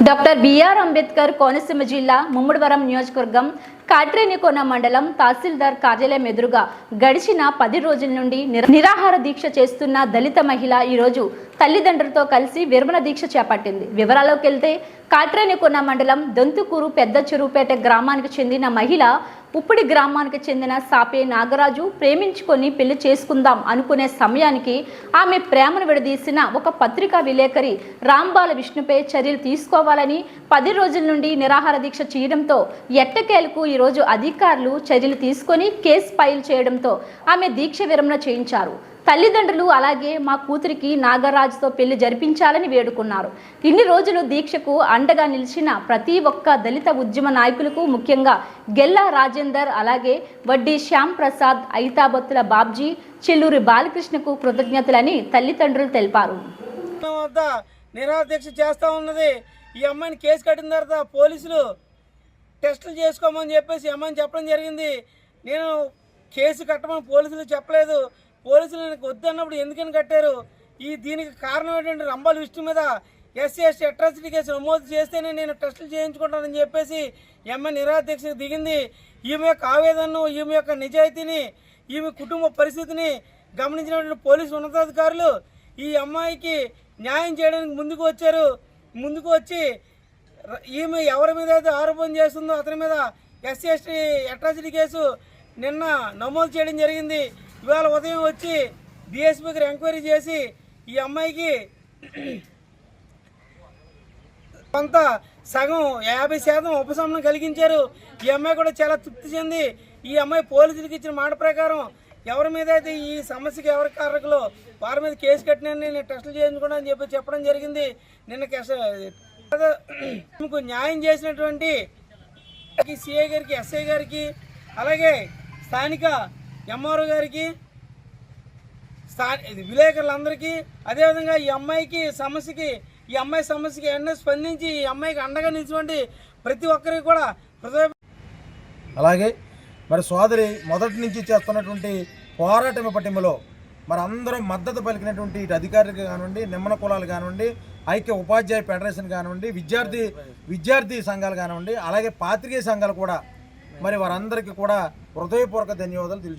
Doctor BR Ambedkar Konaseema జిల్లా ముమ్మడివరం నియోజకవర్గం కాట్రేనికోన మండలం తహసీల్దార్ కార్యాలయం ఎదురుగా గడిచిన పది రోజుల నుండి నిర- నిరాహార దీక్ష చేస్తున్న దళిత మహిళ ఈరోజు తల్లిదండ్రులతో కలిసి విరమణ దీక్ష చేపట్టింది. వివరాల్లోకి వెళ్తే కాట్రేనికోన మండలం దొంతుకూరు పెద్ద చెరువుపేట గ్రామానికి చెందిన మహిళ ఉప్పుడి గ్రామానికి చెందిన సాపే నాగరాజు ప్రేమించుకొని పెళ్ళి చేసుకుందాం అనుకునే సమయానికి ఆమె ప్రేమను విడదీసిన ఒక పత్రికా విలేకరి రాంబాల విష్ణుపై చర్యలు తీసుకోవాలని పది రోజుల నుండి నిరాహార దీక్ష చేయడంతో ఎట్టకేలకు ఈరోజు అధికారులు చర్యలు తీసుకొని కేసు ఫైల్ చేయడంతో ఆమె దీక్ష విరమణ చేయించారు. తల్లిదండ్రులు అలాగే మా కూతురికి నాగరాజుతో పెళ్ళి జరిపించాలని వేడుకున్నారు. ఇన్ని రోజులు దీక్షకు అండగా నిలిచిన ప్రతి ఒక్క దళిత ఉద్యమ నాయకులకు ముఖ్యంగా గెల్లా రాజేందర్ అలాగే వడ్డీ శ్యామ్ ప్రసాద్ ఐతాబత్తుల బాబ్జీ చెల్లూరి బాలకృష్ణకు కృతజ్ఞతలని తల్లిదండ్రులు తెలిపారు. నిరాదీక్ష చేస్తూ ఉన్నది. ఈ అమ్మాయిని కేసు కట్టిన తర్వాత పోలీసులు టెస్టులు చేసుకోమని చెప్పేసి ఏమని చెప్పడం జరిగింది. నేను కేసు కట్టమని పోలీసులు చెప్పలేదు. పోలీసులు నాకు వద్దన్నప్పుడు ఎందుకని కట్టారు? ఈ దీనికి కారణం ఏంటంటే రంబాల విష్ణు మీద ఎస్సీ ఎస్టీ అట్రాసిటీ కేసు నమోదు చేస్తేనే నేను టెస్టులు చేయించుకుంటానని చెప్పేసి ఈ నిరాధ్యక్ష దిగింది. ఈమె యొక్క ఆవేదనను ఈమె యొక్క నిజాయితీని ఈమె కుటుంబ పరిస్థితిని గమనించినటువంటి పోలీసు ఉన్నతాధికారులు ఈ అమ్మాయికి న్యాయం చేయడానికి ముందుకు వచ్చారు. ముందుకు వచ్చి ఈమె ఎవరి మీద అయితే ఆరోపణ చేస్తుందో అతని మీద ఎస్సీ ఎస్టీ అట్రాసిటీ కేసు నిన్న నమోదు చేయడం జరిగింది. ఇవాళ ఉదయం వచ్చి డిఎస్పీ ఎంక్వైరీ చేసి ఈ అమ్మాయికి కొంత సగం యాభై శాతం ఉపశమనం కలిగించారు. ఈ అమ్మాయి కూడా చాలా తృప్తి చెంది. ఈ అమ్మాయి పోలీసులకు ఇచ్చిన మాట ప్రకారం ఎవరి మీద అయితే ఈ సమస్యకి ఎవరి కారకులు వారి మీద కేసు కట్టిన నేను టెస్టులు చేయించుకున్నా అని చెప్పి చెప్పడం జరిగింది. నిన్న కేసు మీకు న్యాయం చేసినటువంటి సిఐ గారికి ఎస్ఐ గారికి అలాగే స్థానిక ఎంఆర్ఓ గారికి స్థా ఇది విలేకరులందరికీ అదేవిధంగా ఈ అమ్మాయికి సమస్యకి ఈ అమ్మాయి సమస్యకి ఎన్నో స్పందించి ఈ అమ్మాయికి అండగా నిలిచినటువంటి ప్రతి ఒక్కరికి కూడా హృదయ అలాగే మరి సోదరి మొదటి నుంచి చేస్తున్నటువంటి పోరాటం పటిమలో మరి అందరం మద్దతు పలికినటువంటి ఇటు అధికారులకు కానివ్వండి నిమ్మన కులాలు కానివ్వండి ఐక్య ఉపాధ్యాయ ఫెడరేషన్ కానివ్వండి విద్యార్థి విద్యార్థి సంఘాలు కానివ్వండి అలాగే పాత్రికేయ సంఘాలు కూడా మరి వారందరికీ కూడా హృదయపూర్వక ధన్యవాదాలు తెలుసు.